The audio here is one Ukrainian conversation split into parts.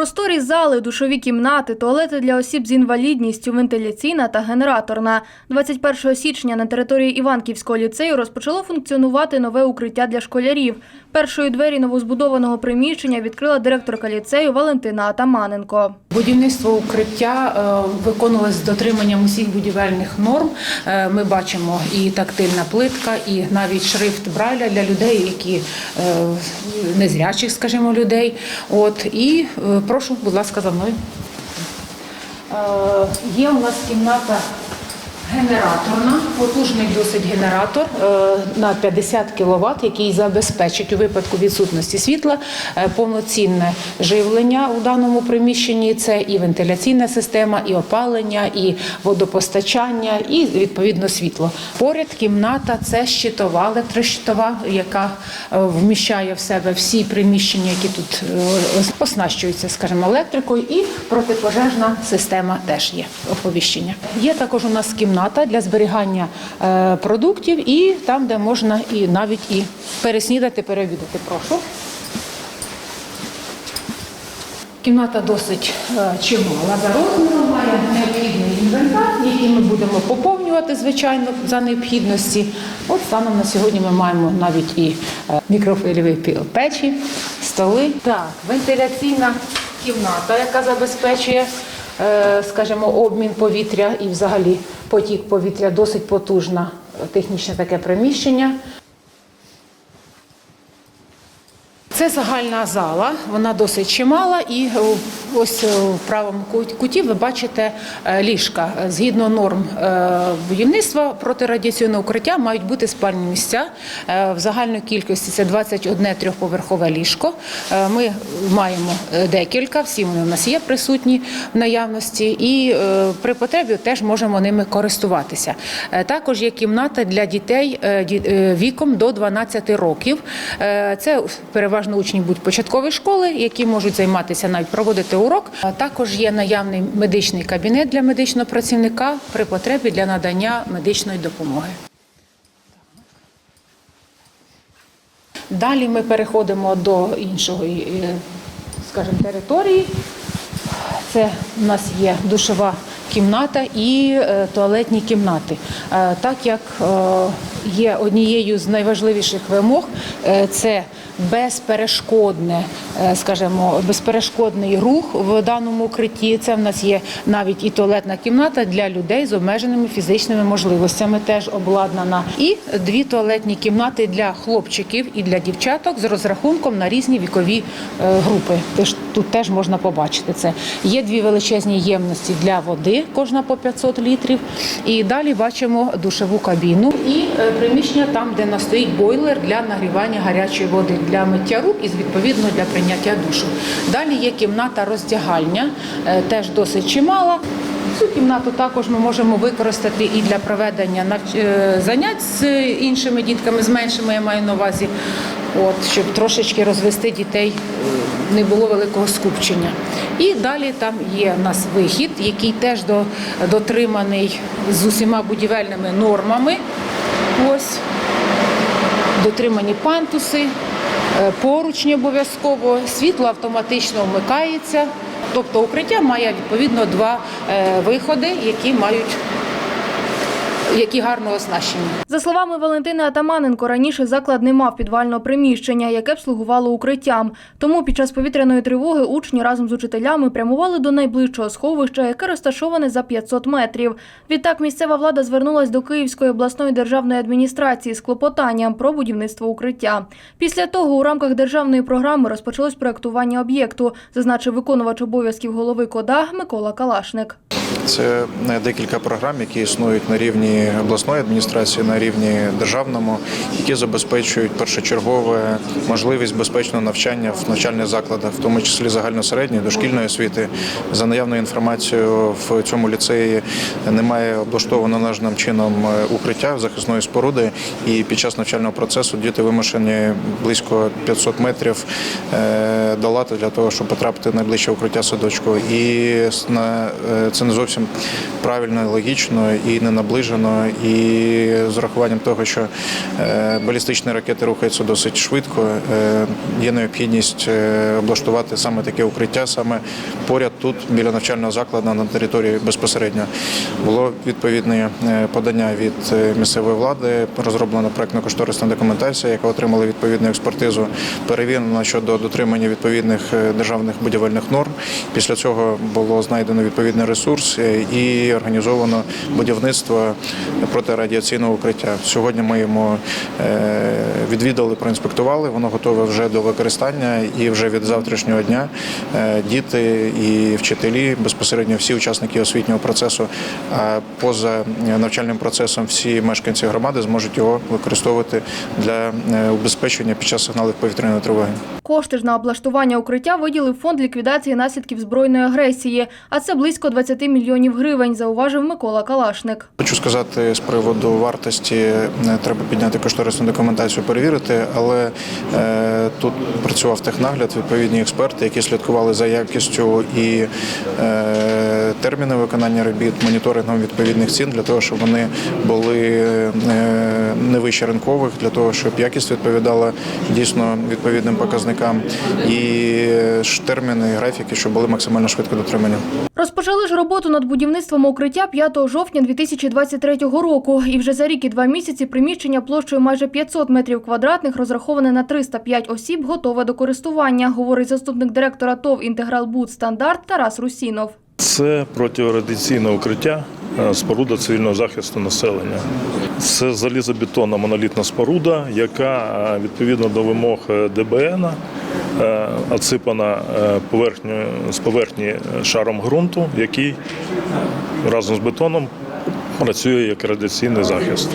Просторі зали, душові кімнати, туалети для осіб з інвалідністю, вентиляційна та генераторна. 21 січня на території Іванківського ліцею розпочало функціонувати нове укриття для школярів. Першою двері новозбудованого приміщення відкрила директорка ліцею Валентина Атаманенко. Будівництво укриття е, виконувалось з дотриманням усіх будівельних норм. Е, Ми бачимо і тактильна плитка, і навіть шрифт Брайля для людей, які е, незрячих, скажімо, людей. От і прошу, будь ласка, за мною. Е, Є у нас кімната генераторна, потужний досить генератор е, на 50 кВт, який забезпечить у випадку відсутності світла е, повноцінне живлення у даному приміщенні. Це і вентиляційна система, і опалення, і водопостачання, і відповідно світло. Поряд кімната це щитова, електрощитова, яка е, вміщає в себе всі приміщення, які тут оснащуються, скажімо, електрикою, і протипожежна система теж є оповіщення. Є також у нас кімната для зберігання е, продуктів, і там, де можна і навіть і переснідати, переобідати. Прошу. Кімната досить е, чимала за розміром, має необхідний інвентар, який ми будемо поповнювати, звичайно, за необхідності. От станом на сьогодні ми маємо навіть і е, мікрохвильові пі- печі, столи. Так, вентиляційна кімната, яка забезпечує, скажімо, обмін повітря і взагалі потік повітря, досить потужна е, технічне таке приміщення. Це загальна зала, вона досить чимала, і е, ось е, в правому куті ви бачите е, ліжка. Згідно норм е, будівництва протирадіаційного укриття мають бути спальні місця. Е, В загальній кількості це 21 трьохповерхове ліжко. Е, Ми маємо е, декілька, всі вони у нас є присутні в наявності, і е, при потребі теж можемо ними користуватися. Е, Також є кімната для дітей е, ді- е, віком до 12 років. Е, Це переважно учні будуть початкової школи, які можуть займатися навіть проводити урок. Також є наявний медичний кабінет для медичного працівника при потребі для надання медичної допомоги. Далі ми переходимо до іншої, е, скажімо, території. Це у нас є душова кімната і е, туалетні кімнати. Е, Так як є однією з найважливіших вимог, е, це безперешкодне, е, скажімо, безперешкодний рух в даному укритті. Це в нас є навіть і туалетна кімната для людей з обмеженими фізичними можливостями, теж обладнана. І дві туалетні кімнати для хлопчиків і для дівчаток з розрахунком на різні вікові е, групи. Теж тут теж можна побачити це. Є дві величезні ємності для води, кожна по 500 літрів. І далі бачимо душову кабіну і приміщення там, де настоїть бойлер для нагрівання гарячої води для миття рук і відповідно для прийняття душу. Далі є кімната роздягальня, е, теж досить чимала. Цю кімнату також ми можемо використати і для проведення е, занять з іншими дітками, з меншими я маю на увазі, от, щоб трошечки розвести дітей, е, не було великого скупчення. І далі там є в нас вихід, який теж до, дотриманий з усіма будівельними нормами. Ось дотримані пантуси, е, поручні обов'язково, світло автоматично вмикається. Тобто укриття має відповідно два е, виходи, які мають які гарно оснащені. За словами Валентини Атаманенко, раніше заклад не мав підвального приміщення, яке б слугувало укриттям. Тому під час повітряної тривоги учні разом з учителями прямували до найближчого сховища, яке розташоване за 500 метрів. Відтак місцева влада звернулась до Київської обласної державної адміністрації з клопотанням про будівництво укриття. Після того у рамках державної програми розпочалось проектування об'єкту, зазначив виконувач обов'язків голови КОДА Микола Калашник. Це е, декілька програм, які існують на рівні обласної адміністрації, на рівні державному, які забезпечують першочергове можливість безпечного навчання в навчальних закладах, в тому числі загальносередньої дошкільної освіти. За наявною інформацією, в цьому ліцеї немає облаштовано належним чином е, укриття захисної споруди, і під час навчального процесу діти вимушені близько 500 метрів е, долати для того, щоб потрапити найближче укриття садочку. І це не зовсім зовсім правильно, логічно і не наближено. І з урахуванням того, що е, балістичні ракети рухаються досить швидко, е, є необхідність е, облаштувати саме таке укриття, саме поряд тут, біля навчального закладу на території безпосередньо. Було відповідне подання від місцевої влади, розроблена проектно-кошторисна документація, яка отримала відповідну експертизу, перевірена щодо дотримання відповідних державних будівельних норм. Після цього було знайдено відповідний ресурс і організовано будівництво протирадіаційного укриття. Сьогодні ми йому е, відвідали, проінспектували. Воно готове вже до використання, і вже від завтрашнього дня е, діти і вчителі, безпосередньо всі учасники освітнього процесу, а поза навчальним процесом всі мешканці громади зможуть його використовувати для е, убезпечення під час сигналів повітряної тривоги. Кошти ж на облаштування укриття виділив фонд ліквідації наслідків збройної агресії, а це близько 20 мільйонів гривень, зауважив Микола Калашник. Хочу сказати з приводу вартості, е, треба підняти кошторисну документацію, перевірити, але е, тут працював технагляд, відповідні експерти, які слідкували за якістю і е, терміни виконання робіт, моніторингом відповідних цін для того, щоб вони були не вище ринкових, для того, щоб якість відповідала дійсно відповідним показникам, і терміни і графіки, щоб були максимально швидко дотримані. Розпочали ж роботу над будівництвом укриття 5 жовтня 2023 року. І вже за рік і два місяці приміщення площею майже 500 метрів квадратних, розраховане на 305 осіб, готове до користування, говорить заступник директора ТОВ «Інтеграл Буд Стандарт» Тарас Русінов. Це протирадіаційне укриття, е, споруда цивільного захисту населення. Це залізобетонна монолітна споруда, яка е, відповідно до вимог е, ДБН отсипана е, з поверхні шаром ґрунту, який разом з бетоном працює як радіаційний захист.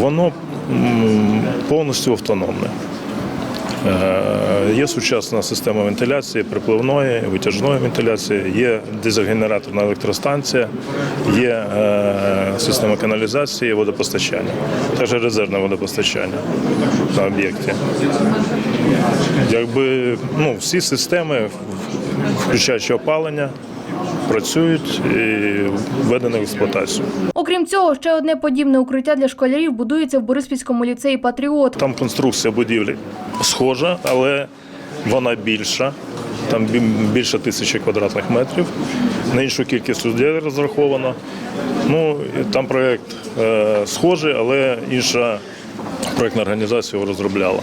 Воно повністю автономне. Е, Є сучасна система вентиляції, припливної, витяжної вентиляції, є дизель-генераторна електростанція, є е, система каналізації, водопостачання, також резервне водопостачання на об'єкті. Якби ну, всі системи, включаючи опалення, працюють і введені в експлуатацію. Окрім цього, ще одне подібне укриття для школярів будується в Бориспільському ліцеї «Патріот». Там конструкція будівлі схожа, але вона більша. Там більше тисячі квадратних метрів. На іншу кількість людей розраховано. Ну, там проєкт е, схожий, але інша проєктна організація його розробляла.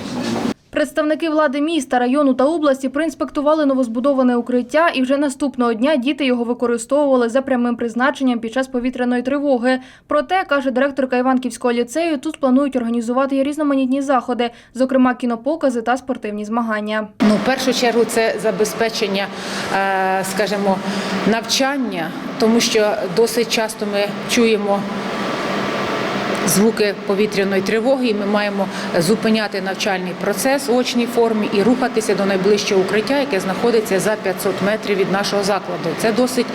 Представники влади міста, району та області проінспектували новозбудоване укриття, і вже наступного дня діти його використовували за прямим призначенням під час повітряної тривоги. Проте, каже директорка Іванківського ліцею, тут планують організувати різноманітні заходи, зокрема кінопокази та спортивні змагання. Ну, в першу чергу це забезпечення, е, скажімо, навчання, тому що досить часто ми чуємо. Звуки повітряної тривоги, і ми маємо зупиняти навчальний процес в очній формі і рухатися до найближчого укриття, яке знаходиться за 500 метрів від нашого закладу. Це досить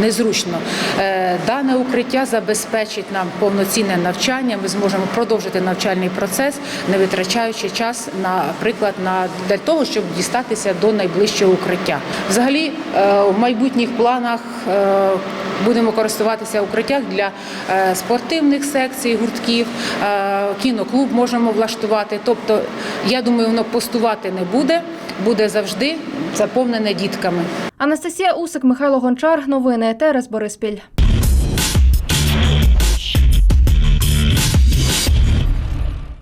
незручно. Е, Дане укриття забезпечить нам повноцінне навчання. Ми зможемо продовжити навчальний процес, не витрачаючи час, наприклад, на для того, щоб дістатися до найближчого укриття. Взагалі, е, в майбутніх планах е, будемо користуватися укриттям для спортивних секцій, гуртків, е, кіноклуб можемо влаштувати. Тобто, я думаю, воно постувати не буде, буде завжди заповнене дітками. Анастасія Усик, Михайло Гончар. Новини ТРС Бориспіль.